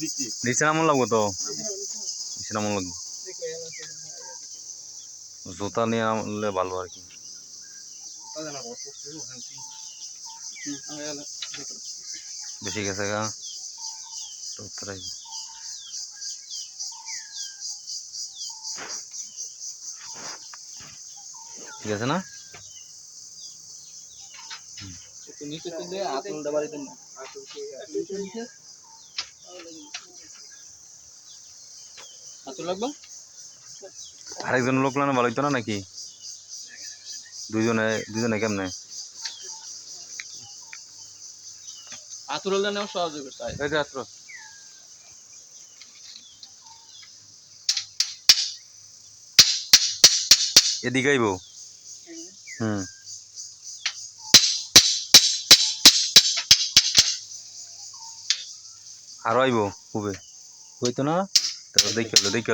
দিচ্ছি। নামন লাগবো তো। নিচে নামন লাগবো। জুতা নিয়ে নামলে ভালো আর কি। বেশি গেছে গা? উত্তরাই ঠিক আছে না? নিচে তুলে না। আরেকজন লোক লানো ভালো হইতো না নাকি? দুইজনে দুইজনে কেমনে? এই যে এদিকে আইব? হুম। আরও আইব খুবে। হইতো না? দেখে দেখে